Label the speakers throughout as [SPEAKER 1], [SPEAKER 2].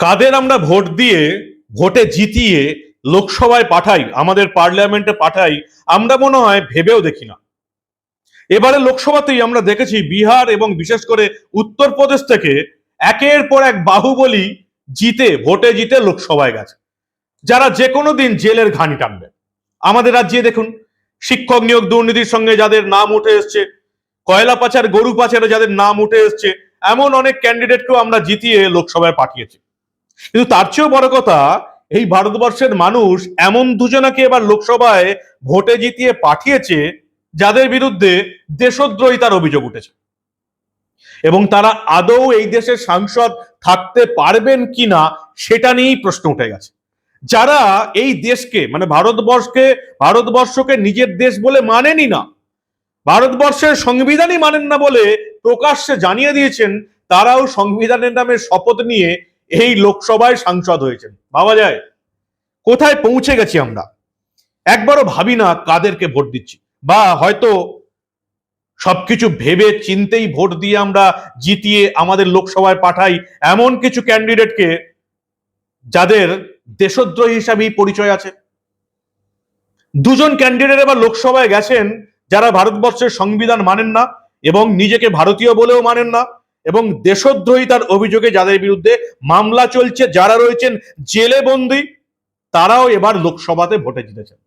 [SPEAKER 1] কাদের আমরা ভোট দিয়ে ভোটে জিতিয়ে লোকসভায় পাঠাই, আমাদের পার্লামেন্টে পাঠাই, আমরা মনে হয় ভেবেও দেখি না। এবারে লোকসভাতেই আমরা দেখেছি বিহার এবং বিশেষ করে উত্তরপ্রদেশ থেকে একের পর এক বাহুবলী জিতে, ভোটে জিতে লোকসভায় গেছে। যারা যে কোনো দিন জেলের ঘানি টানবে। আমাদের রাজ্যে দেখুন, শিক্ষক নিয়োগ দুর্নীতির সঙ্গে যাদের নাম উঠে এসছে, কয়লা পাচার, গরু পাচারে যাদের নাম উঠে এসছে, এমন অনেক ক্যান্ডিডেটকেও আমরা জিতিয়ে লোকসভায় পাঠিয়েছি। কিন্তু তার চেয়েও বড় কথা, এই ভারতবর্ষের মানুষ এমন দুজনাকে এবার লোকসভায় ভোটে জিতিয়ে পাঠিয়েছে, যাদের বিরুদ্ধে দেশদ্রোহিতার অভিযোগ উঠেছে। এবং তারা আদৌ এই দেশের সাংসদ থাকতে পারবেন কিনা, সেটা নিয়েই প্রশ্ন উঠে গেছে। যারা এই দেশকে মানে ভারতবর্ষকে ভারতবর্ষকে নিজের দেশ বলে মানেনি না, ভারতবর্ষের সংবিধানই মানেন না বলে প্রকাশ্যে জানিয়ে দিয়েছেন, তারাও সংবিধানের নামে শপথ নিয়ে এই লোকসভায় সাংসদ হয়েছেন। ভাবা যায়, কোথায় পৌঁছে গেছি আমরা? একবারও ভাবি না কাদেরকে ভোট দিচ্ছি। বা হয়তো সবকিছু ভেবে চিন্তেই ভোট দিয়ে আমরা জিতিয়ে আমাদের লোকসভায় পাঠাই এমন কিছু ক্যান্ডিডেটকে যাদের দেশদ্রোহী হিসাবেই পরিচয় আছে। দুজন ক্যান্ডিডেট এবার লোকসভায় গেছেন যারা ভারতবর্ষের সংবিধান মানেন না এবং নিজেকে ভারতীয় বলেও মানেন না। এবং দেশদ্রোহিতার অভিযোগে যাদের বিরুদ্ধে মামলা চলছে, যারা রয়েছেন জেলে বন্দি তারাও এবার লোকসভাতে ভোটে জিতেছেন।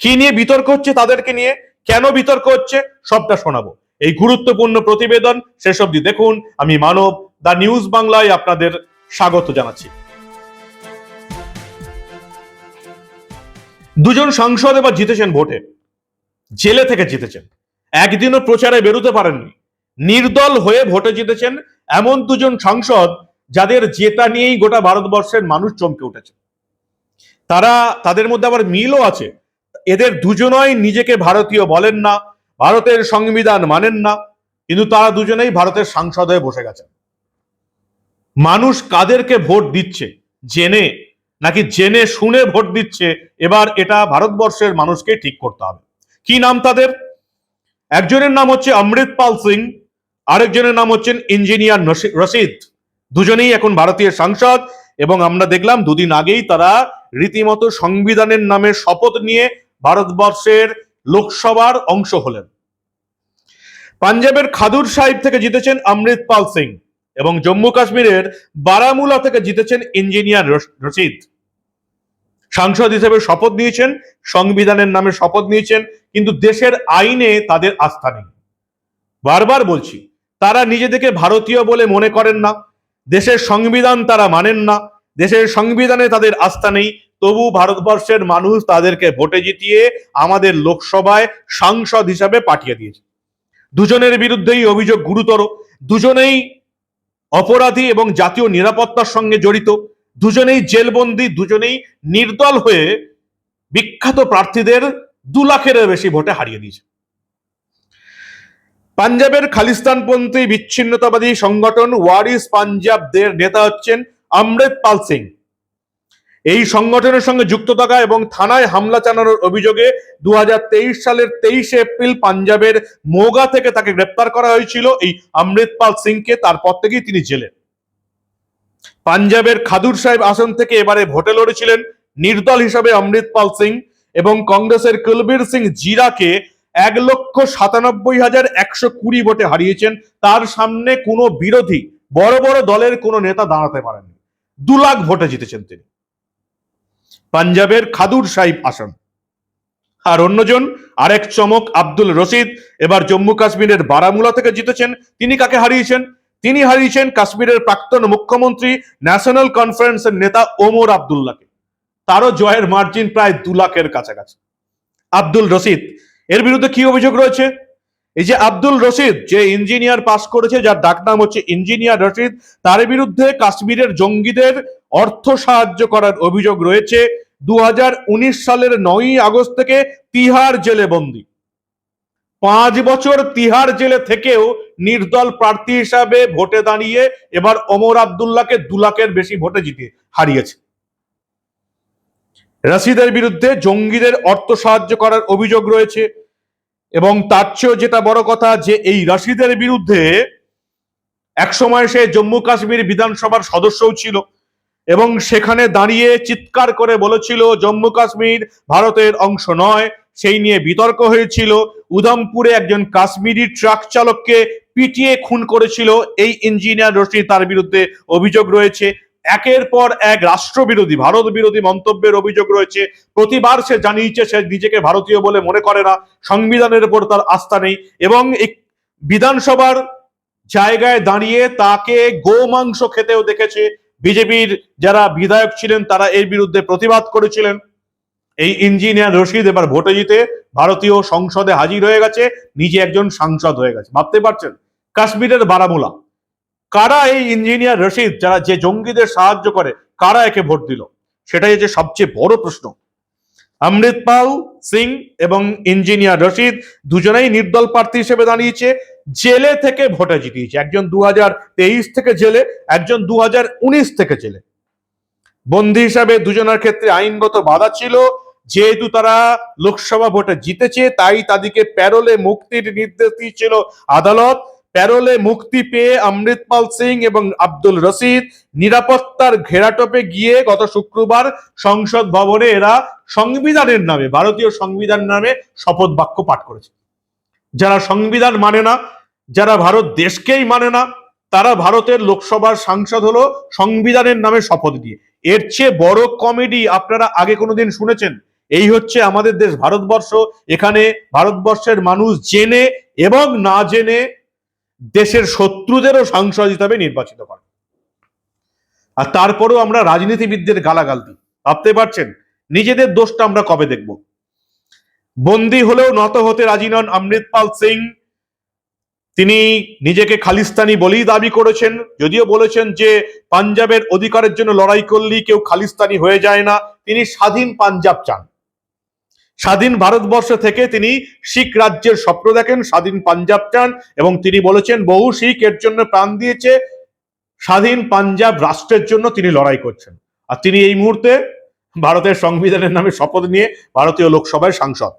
[SPEAKER 1] কি নিয়ে বিতর্ক হচ্ছে তাদেরকে নিয়ে? কেন বিতর্ক হচ্ছে? সবটা শোনাবো। এই গুরুত্বপূর্ণ প্রতিবেদন শেষ অবধি দেখুন। আমি মানব, দা নিউজ বাংলায় আপনাদের স্বাগত জানাচ্ছি। দুজন সাংসদ এবার জিতেছেন ভোটে। জেলে থেকে জিতেছেন। একদিনও প্রচারে বেরোতে পারেননি। নির্দল হয়ে ভোটে জিতেছেন এমন দুজন সাংসদ যাদের জেতা নিয়েই গোটা ভারতবর্ষের মানুষ চমকে উঠেছে। তারা, তাদের মধ্যে আবার মিলও আছে। এদের দুজনই নিজেকে ভারতীয় বলেন না, ভারতের সংবিধান মানেন না, কিন্তু তারা দুজনেই ভারতের সাংসদ হয়ে বসে গেছেন। মানুষ কাদেরকে ভোট দিচ্ছে? জেনে, নাকি জেনে শুনে ভোট দিচ্ছে? এবার এটা ভারতবর্ষের মানুষকে ঠিক করতে হবে। কি নাম তাদের? একজনের নাম হচ্ছে অমৃতপাল সিং। আরেকজনের নাম হচ্ছেন ইঞ্জিনিয়ার রশিদ। দুজনেই এখন ভারতীয় সাংসদ এবং আমরা দেখলাম দুদিন আগেই তারা রীতিমতো সংবিধানের নামে শপথ নিয়ে ভারতবর্ষের লোকসভার অংশ হলেন। পাঞ্জাবের খাদুর সাহিব থেকে জিতেছেন অমৃত পাল সিং এবং জম্মু কাশ্মীরের বারামুলা থেকে জিতেছেন ইঞ্জিনিয়ার রশ- রশিদ। সাংসদ হিসেবে শপথ নিয়েছেন, সংবিধানের নামে শপথ নিয়েছেন, কিন্তু দেশের আইনে তাদের আস্থা নেই। বারবার বলছি তারা নিজেদেরকে ভারতীয় বলে মনে করেন না। দেশের সংবিধান তারা মানেন না। দেশের সংবিধানে তাদের আস্থা নেই। তবু ভারতবর্ষের মানুষ তাদেরকে ভোটে জিতিয়ে আমাদের লোকসভায় সাংসদ হিসাবে পাঠিয়ে দিয়েছে। দুজনের বিরুদ্ধেই অভিযোগ গুরুতর। দুজনেই অপরাধী এবং জাতীয় নিরাপত্তার সঙ্গে জড়িত। দুজনেই জেলবন্দি। দুজনেই নির্দল হয়ে বিখ্যাত প্রার্থীদের দু লাখের বেশি ভোটে হারিয়ে দিয়েছে। পাঞ্জাবের খালিস্তানপন্থী বিচ্ছিন্নতাবাদী সংগঠন ওয়ারিস পাঞ্জাবদের নেতা হচ্ছেন অমৃত পাল সিং। এই সংগঠনের সঙ্গে যুক্ত থাকা এবং থানায় হামলা চালানোর অভিযোগে দু হাজার তেইশ সালের তেইশে এপ্রিল পাঞ্জাবের মোগা থেকে তাকে গ্রেপ্তার করা হয়েছিল এই অমৃতপাল সিংকে, তারপর থেকেই তিনি জেলে। পাঞ্জাবের খাদুর সাহেব আসন থেকে এবারে ভোটে লড়েছিলেন নির্দল হিসাবে অমৃতপাল সিং এবং কংগ্রেসের কুলবীর সিং জিরাকে এক লক্ষ সাতানব্বই হাজার একশো কুড়ি ভোটে হারিয়েছেন। তার সামনে কোনো বিরোধী, বড় বড় দলের কোনো নেতা দাঁড়াতে পারেননি। দু লাখ ভোটে জিতেছেন তিনি। পাঞ্জাবের খাদুর সাহিব আসন। আর অন্যজন, আরেক চমক আব্দুল রশিদ। এবার জম্মু কাশ্মীরের বারামুলা থেকে জিতেছেন। তিনি কাকে হারিয়েছেন? তিনি হারিয়েছেন কাশ্মীরের প্রাক্তন মুখ্যমন্ত্রী, ন্যাশনাল কনফারেন্সের নেতা ওমর আবদুল্লাহকে। তারও জয়ের মার্জিন প্রায় দু লাখের কাছাকাছি। আব্দুল রশিদ এর বিরুদ্ধে কি অভিযোগ রয়েছে? এই যে আব্দুল রশিদ, যে ইঞ্জিনিয়ার পাস করেছে, যার ডাকনাম হচ্ছে ইঞ্জিনিয়ার রশিদ, তার বিরুদ্ধে কাশ্মীরের জঙ্গিদের অর্থ সাহায্য করার অভিযোগ রয়েছে। দু হাজার উনিশ সালের নয়ই আগস্ট থেকে তিহার জেলে বন্দী। পাঁচ বছর তিহার জেলে থেকেও নির্দল প্রার্থী হিসাবে ভোটে দাঁড়িয়ে এবার ওমর আবদুল্লাহকে দু লাখের বেশি ভোটে জিতে হারিয়েছে। রশিদের বিরুদ্ধে জঙ্গিদের অর্থ সাহায্য করার অভিযোগ রয়েছে। এবং তার চেয়েও যেটা বড় কথা যে এই রশিদের বিরুদ্ধে একসময় সে জম্মু কাশ্মীর বিধানসভার সদস্যও ছিল এবং সেখানে দাঁড়িয়ে চিৎকার করে বলেছিল, জম্মু কাশ্মীর ভারতের অংশ নয়। সেই নিয়ে বিতর্ক হয়েছিল। উধমপুরে একজন কাশ্মীরি ট্রাক চালককে পিটিয়ে খুন করেছিল। এই ইঞ্জিনিয়ার রশিদ তার বিরুদ্ধে অভিযোগ রয়েছে। একের পর এক রাষ্ট্রবিরোধী ভারত বিরোধী মন্তব্যের অভিযোগ রয়েছে। প্রতিবার সে জানিয়েছে, সে নিজেকে ভারতীয় বলে মনে করে না। সংবিধানের উপর তার আস্থা নেই এবং বিধানসভার জায়গায় দাঁড়িয়ে তাকে গোমাংস খেতেও দেখেছে। বিজেপির যারা বিধায়ক ছিলেন, তারা এর বিরুদ্ধে প্রতিবাদ করেছিলেন। এই ইঞ্জিনিয়ার রশিদ এবার ভোটে জিতে ভারতীয় সংসদে হাজির হয়ে গেছে, নিজে একজন সাংসদ হয়ে গেছে। ভাবতে পারছেন? কাশ্মীরের বারামুলা। কারা এই ইঞ্জিনিয়ার রশিদ যারা যে জঙ্গিদের সাহায্য করে, কারা একে ভোট দিল? সেটাই হচ্ছে সবচেয়ে বড় প্রশ্ন। অমৃতপাল সিং এবং ইঞ্জিনিয়ার রশিদ দুজনেই নির্দল প্রার্থী হিসেবে দাঁড়িয়েছে, জেলে থেকে ভোটে জিতিয়েছে। একজন দুহাজার তেইশ থেকে জেলে, একজন দু হাজার উনিশ থেকে জেলে। বন্দী হিসাবে দুজনের ক্ষেত্রে আইনগত বাধা ছিল। যেহেতু তারা লোকসভা ভোটে জিতেছে, তাই তাদেরকে প্যারোলে মুক্তির নির্দেশ দিয়েছিল আদালত। প্যারোলে মুক্তি পেয়ে অমৃতপাল সিং এবং আব্দুল রশিদ নিরাপত্তার ঘেরাটোপে গিয়ে গত শুক্রবার সংসদ ভবনে এরা সংবিধানের নামে, ভারতীয় সংবিধান নামে শপথ বাক্য পাঠ করেছে। যারা সংবিধান মানে না, যারা ভারত দেশকেই মানে না, তারা ভারতের লোকসভার সাংসদ হলো সংবিধানের নামে শপথ দিয়ে। এর চেয়ে বড় কমেডি আপনারা আগে কোনোদিন শুনেছেন? এই হচ্ছে আমাদের দেশ ভারতবর্ষ। এখানে ভারতবর্ষের মানুষ জেনে এবং না জেনে দেশের শত্রুদেরও সাংসদ হিসাবে নির্বাচিত করে। আর তারপরেও আমরা রাজনীতিবিদদের গালাগাল দিই। ভাবতে পারছেন? নিজেদের দোষটা আমরা কবে দেখব? বন্দি হলেও নত হতে রাজি নন অমৃতপাল সিং। তিনি নিজেকে খালিস্তানি বলেই দাবি করেছেন। যদিও বলেছেন যে, পাঞ্জাবের অধিকারের জন্য লড়াই করলেই কেউ খালিস্তানি হয়ে যায় না। তিনি স্বাধীন পাঞ্জাব চান। স্বাধীন ভারতবর্ষ থেকে তিনি শিখ রাজ্যের স্বপ্ন দেখেন, স্বাধীন পাঞ্জাব চান এবং তিনি বলেছেন, বহু শিখ এর জন্য প্রাণ দিয়েছে, স্বাধীন পাঞ্জাব রাষ্ট্রের জন্য তিনি লড়াই করছেন। আর তিনি এই মুহূর্তে ভারতের সংবিধানের নামে শপথ নিয়ে ভারতীয় লোকসভায় সাংসদ।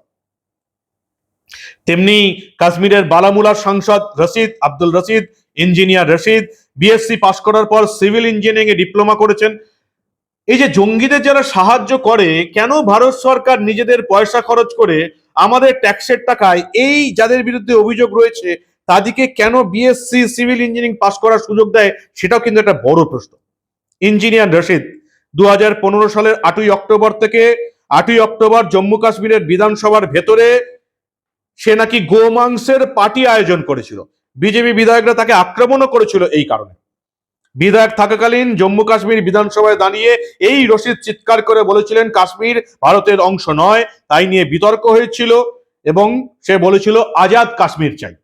[SPEAKER 1] তেমনি কাশ্মীরের বালামুলার সাংসদ Rashid Abdul Rashid, engineer Rashid, BSc pass করার পর সিভিল ইঞ্জিনিয়ারিং এ ডিপ্লোমা করেছেন এই যে জঙ্গিদের যারা সাহায্য করে, কেন ভারত সরকার নিজেদের পয়সা খরচ করে আমাদের ট্যাক্সের টাকায় এই যাদের বিরুদ্ধে অভিযোগ রয়েছে, তাদেরকে কেন বিএসসি সিভিল ইঞ্জিনিয়ারিং পাশ করার সুযোগ দেয়, সেটাও কিন্তু একটা বড় প্রশ্ন। ইঞ্জিনিয়ার রশিদ দু হাজার পনেরো সালের আটই অক্টোবর থেকে আটই অক্টোবর জম্মু কাশ্মীরের বিধানসভার ভেতরে সে নাকি গোমাংসের পার্টি আয়োজন করেছিল। বিজেপি বিধায়করা তাকে আক্রমণও করেছিল এই কারণে। বিধায়ক থাকাকালীন জম্মু কাশ্মীর বিধানসভায় দাঁড়িয়ে এই রশিদ চিৎকার করে বলেছিলেন, কাশ্মীর ভারতের অংশ নয়। তাই নিয়ে বিতর্ক হয়েছিল এবং সে বলেছিল, আজাদ কাশ্মীর চাই।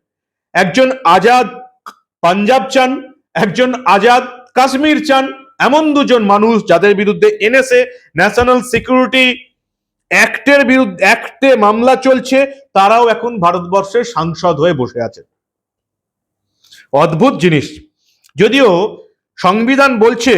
[SPEAKER 1] একজন আজাদ পাঞ্জাব চান, একজন আজাদ কাশ্মীর চান, এমন দুজন মানুষ যাদের বিরুদ্ধে এনএসএ, ন্যাশনাল সিকিউরিটি অ্যাক্টের বিরুদ্ধে, অ্যাক্টে মামলা চলছে, তারাও এখন ভারতবর্ষের সাংসদ হয়ে বসে আছে অদ্ভুত জিনিস। যদিও সংবিধান বলছে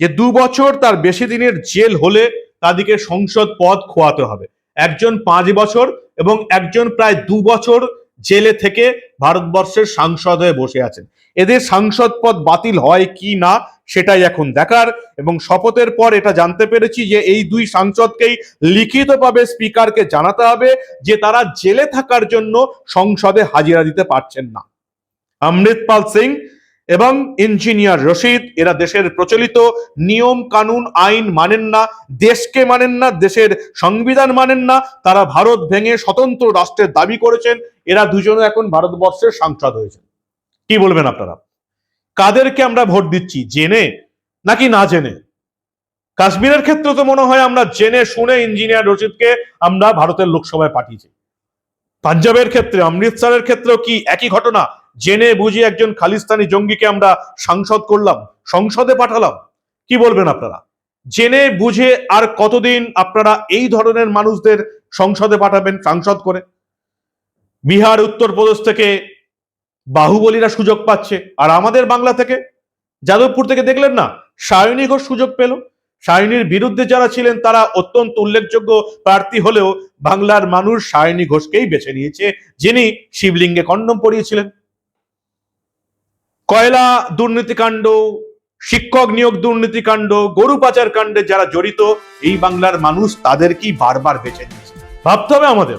[SPEAKER 1] যে দু বছর তার বেশি দিনের জেল হলে তাদেরকে সংসদ পদ খোয়াতে হবে। একজন পাঁচ বছর এবং একজন প্রায় দু বছর জেলে থেকে ভারতবর্ষের সাংসদ হয়ে বসে আছেন। এদের সাংসদ পদ বাতিল হয় কি না সেটাই এখন দেখার এবং শপথের পর এটা জানতে পেরেছি যে এই দুই সাংসদকেই লিখিতভাবে স্পিকারকে জানাতে হবে যে তারা জেলে থাকার জন্য সংসদে হাজিরা দিতে পারছেন না। অমৃতপাল সিং এবং ইঞ্জিনিয়ার রশিদ, এরা দেশের প্রচলিত নিয়ম, কানুন, আইন মানেন না, দেশকে মানেন না, দেশের সংবিধান মানেন না, তারা ভারত ভেঙে স্বতন্ত্র রাষ্ট্রের দাবি করেছেন, এরা দুজনে এখন ভারতবর্ষের সাংসদ হয়েছেন। কি বলবেন আপনারা? কাদেরকে আমরা ভোট দিচ্ছি, জেনে নাকি না জেনে? কাশ্মীরের ক্ষেত্রে তো মনে হয় আমরা জেনে শুনে ইঞ্জিনিয়ার রশিদকে আমরা ভারতের লোকসভায় পাঠিয়েছি। পাঞ্জাবের ক্ষেত্রে, অমৃতসরের ক্ষেত্রেও কি একই ঘটনা? জেনে বুঝে একজন খালিস্তানি জঙ্গিকে আমরা সাংসদ করলাম, সংসদে পাঠালাম। কি বলবেন আপনারা? জেনে বুঝে আর কতদিন আপনারা এই ধরনের মানুষদের সংসদে পাঠাবেন, সাংসদ করে? বিহার, উত্তরপ্রদেশ থেকে বাহুবলীরা সুযোগ পাচ্ছে, আর আমাদের বাংলা থেকে? যাদবপুর থেকে দেখলেন না? সায়নী ঘোষ সুযোগ পেল। সায়নীর বিরুদ্ধে যারা ছিলেন, তারা অত্যন্ত উল্লেখযোগ্য প্রার্থী হলেও বাংলার মানুষ সায়নী ঘোষকেই বেছে নিয়েছে, যিনি শিবলিঙ্গে কন্ডম পরিয়েছিলেন। কয়লা দুর্নীতিকাণ্ড শিক্ষক নিয়োগ দুর্নীতিকাণ্ড গরু পাচার কাণ্ডে যারা জড়িত, এই বাংলার মানুষ তাদেরকেই বারবার বেছে নিয়েছে। ভাবতে হবে আমাদের।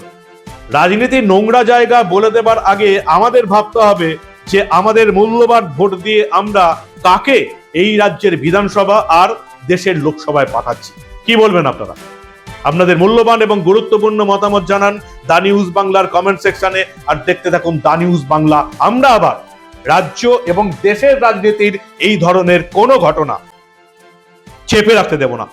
[SPEAKER 1] রাজনীতির নোংরা জায়গা বলে দেবার আগে আমাদের ভাবতে হবে যে আমাদের মূল্যবান ভোট দিয়ে আমরা কাকে এই রাজ্যের বিধানসভা আর দেশের লোকসভায় পাঠাচ্ছি। কি বলবেন আপনারা? আপনাদের মূল্যবান এবং গুরুত্বপূর্ণ মতামত জানান। দা নিউজ বাংলার কমেন্ট সেকশনে আর দেখতে থাকুন দা নিউজ বাংলা। আমরা আবার রাজ্য এবং দেশের রাজনীতির এই ধরনের কোনো ঘটনা চেপে রাখতে দেব না।